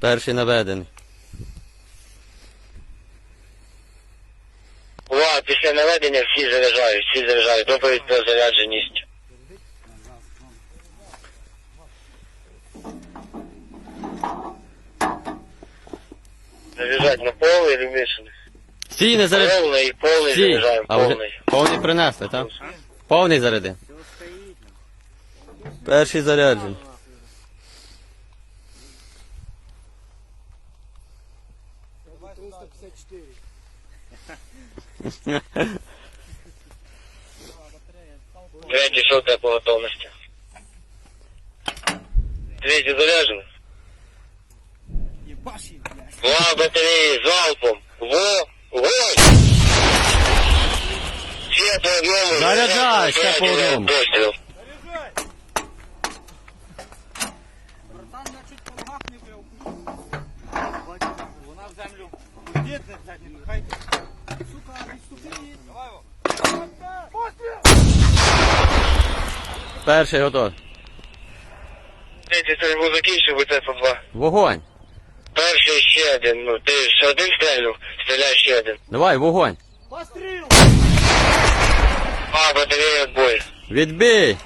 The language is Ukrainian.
Перший наведений. Увага, після наведення всі заряджають, всі заряджають. Доповідь про зарядженість. Заряджать на повний или мішаний? Стій, не заряд. Повний, повний Стій. заряджаємо, А вже повний. повний принесли, так? Повний заряди. Перший заряджений. Третій сотка по готовності. Третій заряджений. Два батареї залпом. Во! Вогонь! Все по одному. Заряджай, все по одному. Постріл. Дідне, блядь, не пихай. Сука, відступи. Давай його. Перший готовий. Третій стрільбу закінчив, це по два. Вогонь. Перший ще один. Ну, ти ж один стрельнув, стріляй ще один. Давай, вогонь. Постріл! А, батарея отбой. Відбій.